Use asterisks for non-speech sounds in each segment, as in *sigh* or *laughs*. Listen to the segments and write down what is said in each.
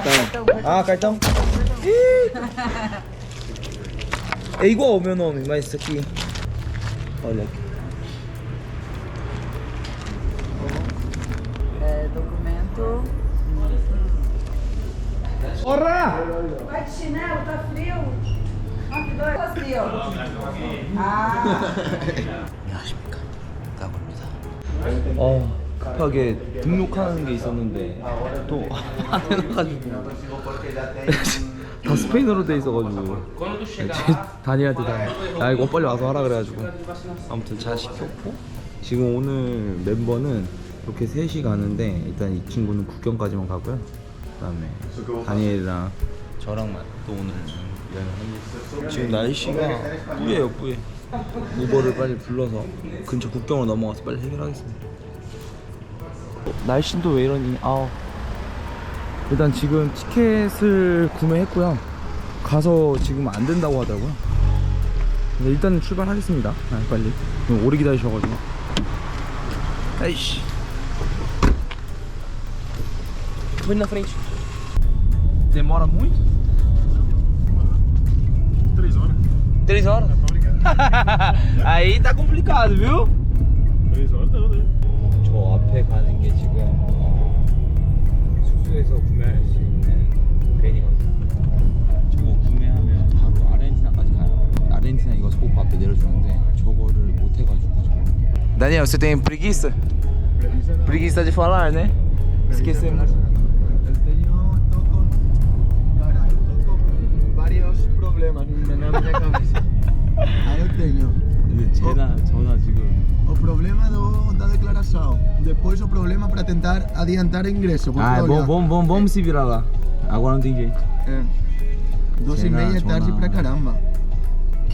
cartão. Ah, cartão. Ih. É igual o meu nome, mas isso aqui. Olha aqui. É, documento. Ora! Vai de chinelo, tá frio. Ó, que doido. Tá frio. *laughs* Ah, 안 급하게 등록하는 게 있었는데 또 *laughs* 안 해놔가지고. 다 스페인어로 돼 있어가지고. 제 다니한테 다, 야 이거 빨리 와서 하라 그래가지고. 아무튼 잘 시켰고. 지금 오늘 멤버는 이렇게 셋이 가는데 일단 이 친구는 국경까지만 가고요. 그다음에 다니엘이랑 저랑만 또 오늘 지금 날씨가 뿌예요 뿌예. 우버를 빨리 불러서 근처 국경으로 넘어가서 빨리 해결하겠습니다. 어, 날씨도 왜 이러니 아우 일단 지금 티켓을 구매했고요 가서 지금 안 된다고 하더라고요 일단은 출발하겠습니다 아, 빨리 오래 기다리셔가지고 아이씨 Vem na frente Demora muito? Três horas. Três horas. Aí tá complicado, viu? Três horas não, né? 저 앞에 가는 게 지금 어, 숙소에서 구매할 수 있는 벤이거든요. 저거 구매하면 바로 아르헨티나까지 가요. 아르헨티나 이거 스코프 앞에 내려주는데 저거를 못 해가지고. Daniel, você tem preguiça? Preguiça não. Preguiça de falar, né? Esquecemos. Eu tenho, tô com, cara, eu tô com vários problemas na minha cabeça. Aí eu tenho 근데 쟤나 저나 지금 o problema do, da declaração, depois o problema para tentar adiantar o ingresso. porque, 아, olha, vamos, vamos, se virar lá. Agora não tem jeito. É, dois e meia é tarde pra caramba.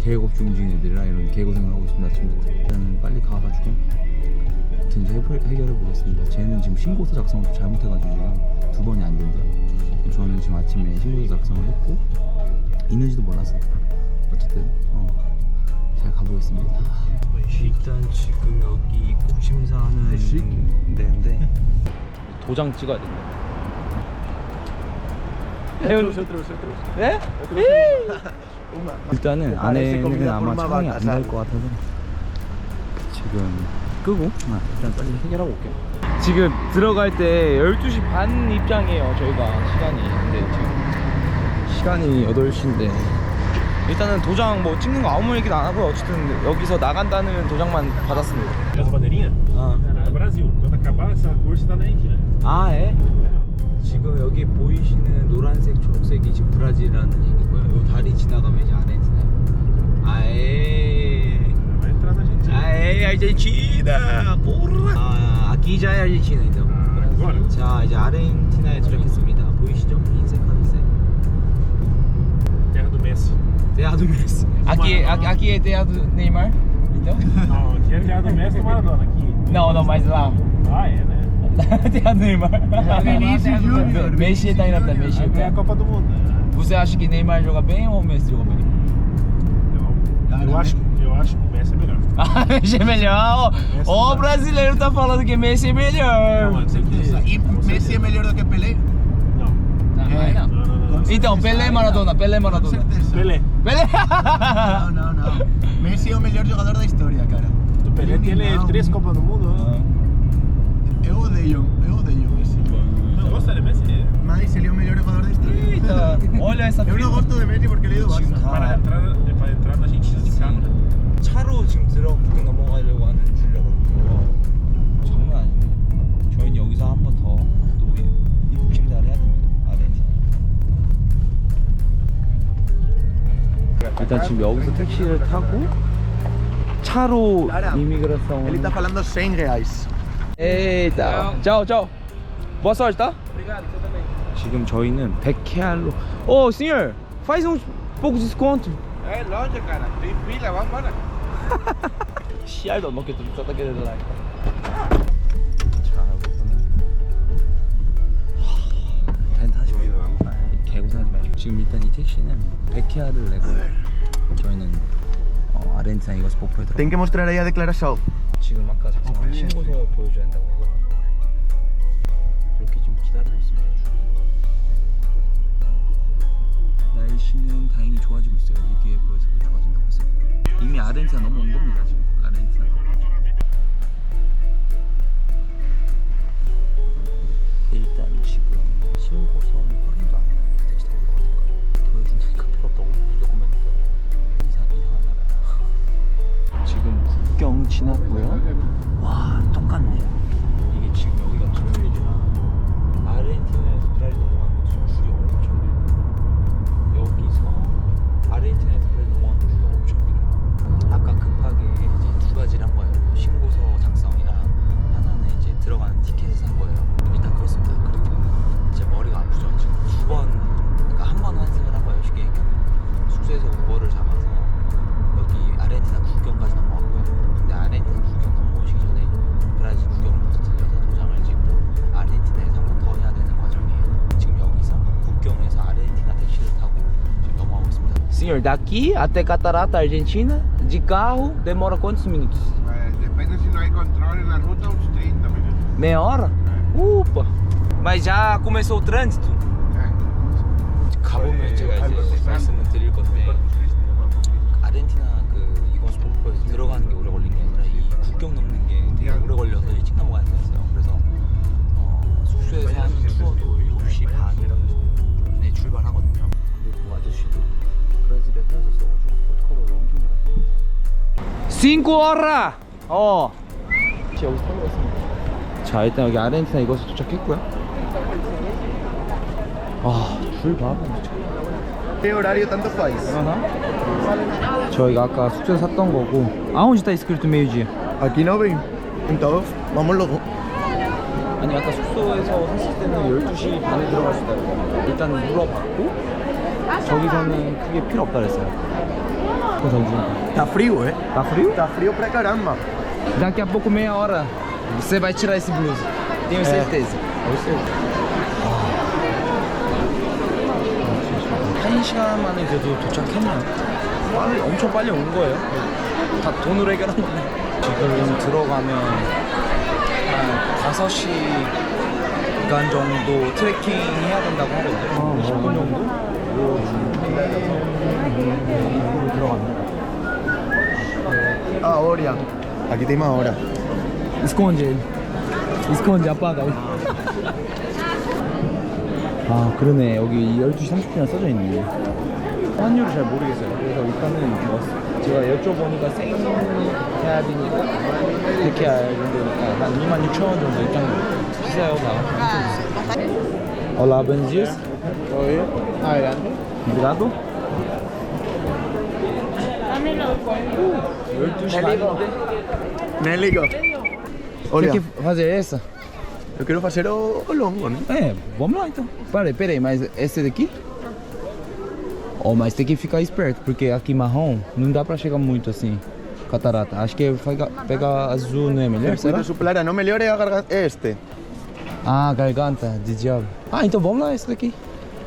계획업 중 중인 애들이랑 이런 개고생을 하고 있습니다 아침부터 일단은 빨리 가가지고 해볼- 해결해 보겠습니다 쟤는 지금 신고서 작성을 잘못해가지고 지금 두 번이 안 된대요 저는 지금 아침에 신고서 작성을 했고 있는지도 몰랐어요 어쨌든 어, 잘 가보겠습니다. 일단 지금 여기 입국 심사 하는 데인데 도장 찍어야 된다. 네? 일단은 안에는 아마 차량이 안 나올 것 같아서 지금 끄고 아, 일단 빨리 해결하고 올게요. 지금 들어갈 때 12시 반 입장이에요 저희가 시간이. 근데 지금 시간이 8시인데 일단은 도장 뭐 찍는 거 아무 얘기도 안 하고요 어쨌든 여기서 나간다는 도장만 받았습니다 Essa bandeirinha? 아, no Brasil. Quando acabar essa cor, você tá na Argentina. 아 예? 지금 여기 보이시는 노란색 초록색이 지금 브라질이라는 얘기고요 요 다리 지나가면 이제 아르헨티나 아예 Vai entrar na Argentina. 아이 아르헨티나 porra 아 Argentina então Agora? 자 이제 아르헨티나에 도착했습니다 보이시죠? 흰색 하늘색 Terra do Messi. Terra do Messi aqui, aqui, aqui é Terra do Neymar então? Não, aqui é terra do Messi e do Maradona. Aqui. não, não, mas lá Ah, é, né? *laughs* Terra do Neymar Vinícius Júnior. Messi tá indo pra Messi ganhar a Copa do Mundo. né? Você acha que Neymar joga bem ou Messi joga bem? Eu, eu, acho, eu acho que o Messi é melhor. *laughs* Ah, Messi é melhor Messi Ó, o brasileiro tá falando que Messi é melhor Não, tem que... E Messi é melhor do que Pelé? Não. Não, não é não. Não, não, não. Então, Pelé e Maradona, Pelé e Com Maradona certeza. Pelé. Pelé! Não, não, não. Messi é o melhor jogador da história, cara. O Pelé tem Não. três Copas do Mundo. né? Eu odeio, eu odeio Messi. Não gosta de Messi? Mas ele é o melhor jogador da história. Eita, olha essa Eu não gosto de Messi porque ele é do 지금 Barça. Para 다 entrar, para entrar na Argentina de carro, né? 차로 지금 들어 국경 넘어가려고 하는 일단 지금 여기서 택시를 타고 차로 이미그라ção Ele tá falando 100 reais. 에이다. tchau, tchau. Boa sorte, tá? Obrigado, você também. 지금 저희는 100 real. Ô, senhor, faz um pouco de desconto. É loja, cara. Tem fila, vamos embora. 씨알도 안 하지 마시고 개고생하지 마시고 지금 일단 이 택시는 100케아를 내고 저희는 어, 아르헨티나 이거 스포프에 들어 Tem que mostrar aí a declaração. 지금 아까 작성한 신고서 보여줘야 한다고 하거든요. 이렇게 지금 기다리고 있습니다. 날씨는 다행히 좋아지고 있어요. 일기예보에서도 좋아진다고 했어요. 이미 아르헨티나 넘어온 겁니다 지금 아르헨티나. 일단 지금 신고서 뭐 확인도 안. 택시 타고 들어가니까 보여준다니까 필요 없다고 무조건 국경 지났고요. 와 똑같네. 이게 지금 여기가 Senhor, daqui até Catarata Argentina, de carro, demora quantos minutos? Eh, depende si no hay control en la ruta, uns 30 minutos. Meia hora? Upa! Mas já começou o trânsito? 가보면 제가 이제 말씀을 드릴 건데 아르헨티나 그 이건 스포츠에서 들어가는 게 오래 걸린 게 아니라 이 국경 넘는 5 horas! 어. 여기서 타고 갔습니다. 자 일단 여기 아르헨티나 이곳에 도착했고요. 아, 줄 봐. 저희가 아까 숙소에서 샀던 거고. Aonde está escrito meio-dia? Aquí no ven. Entonces, vamos luego. 아니 아까 숙소에서 샀을 때는 12시 반에 들어갈 수 있다고 일단 물어봤고 저기서는 크게 필요 없다 그랬어요 이제 Está frío, ¿eh? 나 frio? Está frío pra caramba. Daqui a pouco meia hora você vai tirar esse blusa tenho certeza 한 시간 만에 그래도 도착했네요 빨리 엄청 빨리 온 거예요 다 돈으로 해결한 거네 지금 들어가면 한 5시간 정도 트레킹 해야 된다고 하거든요 20분 정도? 들어갑니다 Ahora. Aquí tenemos ahora. Esconde ele. Esconde, apaga ele. 아 그러네 여기 12시 30분이나 써져 있네 환율을 잘 모르겠어요 그래서 일단은 뭐 제가 여쭤보니까 생 해야 되니까 그렇게 할 정도니까 한 2만 6천 원 정도 일단 비싸요 다 Olá, dias ¿Todo bien? Adelante. Obrigado Ne ligou. Olha. Tem que fazer essa? Eu quero fazer o, o longo, né? É, vamos lá então. Peraí, peraí, mas esse daqui? Oh, mas tem que ficar esperto, porque aqui marrom não dá pra chegar muito assim. Catarata. Acho que pegar azul não melhor, será? Azul clara, não melhor é, este. Ah, garganta de diabo. Ah, então vamos lá, esse daqui.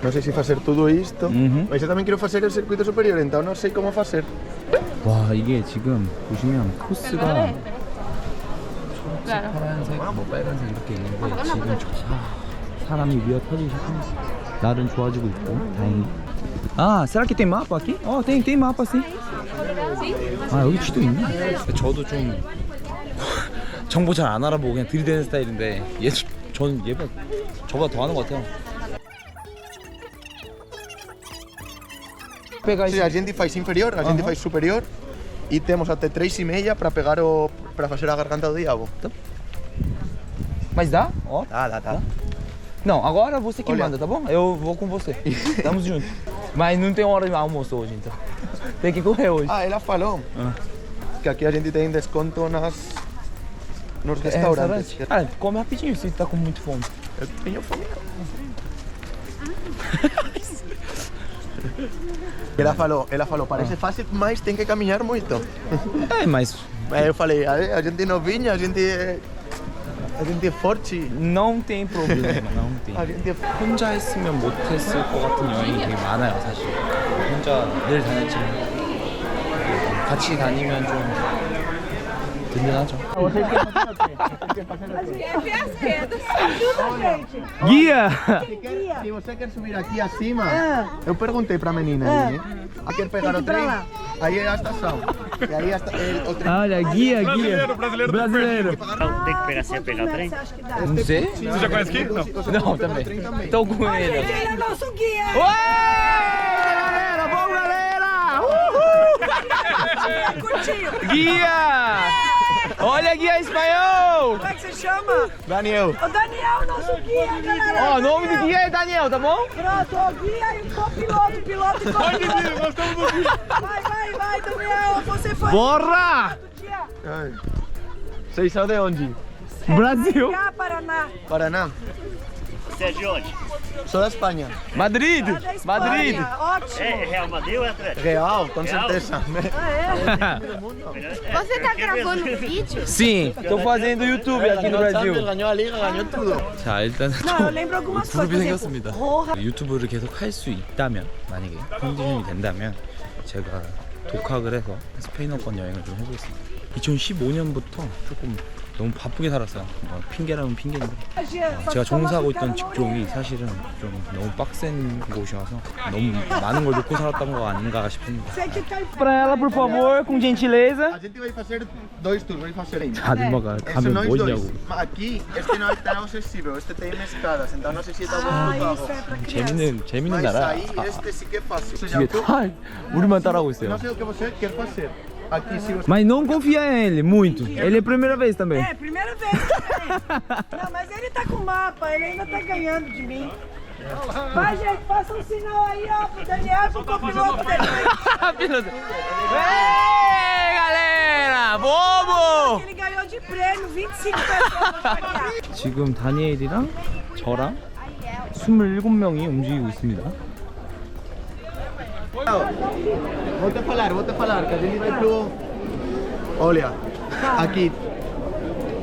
Não sei se fazer tudo isto, uhum. mas eu também quero fazer o circuito superior, então não sei como fazer. 와, 이게 지금 보시면 코스가 초록색, 파란색, 뭐 빨간색 이렇게 있는데 지금 저 사, 사람이 위어 터지기 시작합니다. 날은 좋아지고 있고 다행히. 아, será que tem mapa aqui? 어, tem, tem mapa sim. 아, 여기 지도 있네. 저도 좀 *laughs* 정보 잘 안 알아보고 그냥 들이대는 스타일인데 얘 저는 얘보다 저보다 더 하는 것 같아요. A gente faz inferior, a gente Aham. faz superior. E temos até 3 e meia para pegar o. para fazer a garganta do diabo. Mas dá? Ó. Tá, tá, tá. Não, agora você que Olha. manda, tá bom? Eu vou com você. *laughs* Tamo junto. Mas não tem hora de almoço hoje, então. *laughs* Tem que correr hoje. Ah, ela falou Ah. que aqui a gente tem desconto nas. nos É, restaurantes. restaurante. Ah, come rapidinho se tá com muito fome. Eu tenho fome. *laughs* Ela falou, ela falou, parece fácil, mas tem que caminhar muito. *laughs* É, mas Aí eu falei, a, a gente novinha, a gente é. A gente é forte. não tem problema, não tem. *laughs* A gente é 혼자 했으면 못했을 것 같은 여행이 되게 많아요, 사실. 혼자 늘 다녔지만 같이 다니면 좀 든든하죠. Ajuda, gente. Guia! Se você quer subir aqui acima, eu perguntei pra menina ali, né? Ah, quer pegar o trem? Aí é a estação. E aí a esta- é o trem. Olha, guia, guia. brasileiro do Brasileiro. Então, tem que pegar sem pegar o trem? Você acha que dá? Não sei. Você já conhece aqui? Não. Não, também. Tô com ele. Gente, ele é nosso guia. Ué! Galera, vamos galera! Uhul! Curtinho. Guia! Olha guia espanhol! Como é que você chama? Daniel. O Daniel, nosso guia, galera. Ó, o nome do guia é Daniel, tá bom? Pronto, o guia e o copiloto, piloto e copiloto. Nós estamos no vídeo. Vai, vai, vai, Daniel. Você foi. Ai. Vocês são de onde? Brasil! Cá, Paraná. Paraná? Você é de onde? Sou da Espanha. Madrid! Madrid! Ótimo. É Real Madrid ou Atlético? Real, com Real? certeza. Ah, é? Você tá gravando vídeo? Sim, tô fazendo YouTube aqui no Brasil. ganhou a liga, ganhou tudo. 자 일단은 Não, eu lembro algumas coisas. 무릎이 por exemplo, 생겼습니다. Porra. 유튜브를 계속 할 수 있다면 만약에 컨디션이 된다면 제가 독학을 해서 스페인어권 여행을 좀 해보겠습니다. 2015년부터 조금 너무 바쁘게 살았어요. 뭐 핑계라면 핑계인데 제가 종사하고 있던 직종이 사실은 좀 너무 빡센 곳이어서 너무 많은 걸 놓고 살았던 거 아닌가 싶습니다. Que Para ela, por favor, com gentileza. A gente vai fazer dois tours, vai fazer ainda. 아줌마가 Esse 가면 nós dois. 뭐냐고. Mas Aqui, este não está acessível, este tem uma escada, então não sei se está Ah, carro. é pra criança. 재밌는 재밌는 Mas 나라. aí, este sim que é fácil. Ou seja, 뒤에 tu, 다 우리만 따라하고 있어요. não sei o que você quer fazer. Aqui, se você Mas não confia nele muito. Ele é a primeira vez também. É, primeira vez também. Não, mas ele tá com mapa, ele ainda tá ganhando de mim. Vai, gente, faça um sinal aí, ó, pro Daniel e pro copiloto dele. Piloto. Ei, galera! Bobo! Ele ganhou de prêmio 25 pessoas. 지금 다니엘이랑 저랑 27명이 움직이고 있습니다. Vou te falar, vou te falar, que a gente vai pro... Olha, aqui.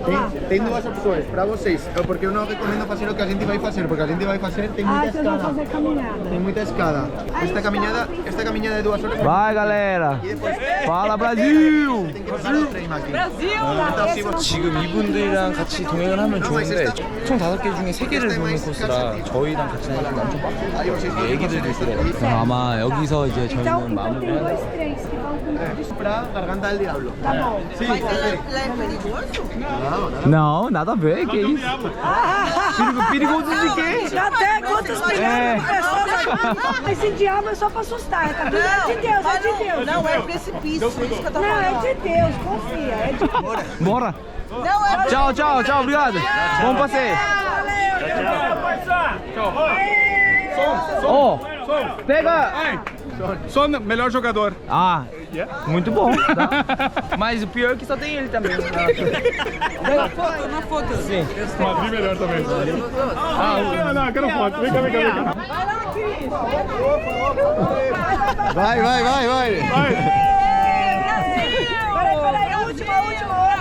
Tem, tem duas opções para vocês. Eu- Porque eu não recomendo fazer o que a gente vai fazer, porque a gente vai fazer tem muita Ah, escada. fazer caminhada. Tem muita escada. Esta caminhada, esta caminhada de duas horas. Vai, galera! E depois Fala, Brasil! se você... 지금 이분들이랑 같이 동행을 하면 좋은데 총 다섯 개 중에 세 개를 보는 코스라 저희랑 같이 다니면 엄청 빡세요. 애기들도 있더라고요. 아마 여기서 이제 저희는 마무리를 trens que Não, nada a ver, que isso? *laughs* Perigo, perigoso de quê? Já tem quantas milhares de pessoas aqui. Esse diabo é só pra assustar, tá vendo? É de Deus, é de Deus. Não, é precipício, isso que eu tô Não, é falando. de Deus, confia. É de Deus. Bora! Não, é Tchau, tchau, tchau, obrigado! Bom passeio! Ó, pega! Sou o melhor jogador. Ah, muito bom, tá? *laughs* Mas o pior é que só tem ele também. na foto, na foto. Sim. Madrid melhor também. Ah, não, não, quero foto. Vem cá, vem cá, vem cá. Vai, vai, vai, vai. Vai. Peraí, peraí, a última, a última,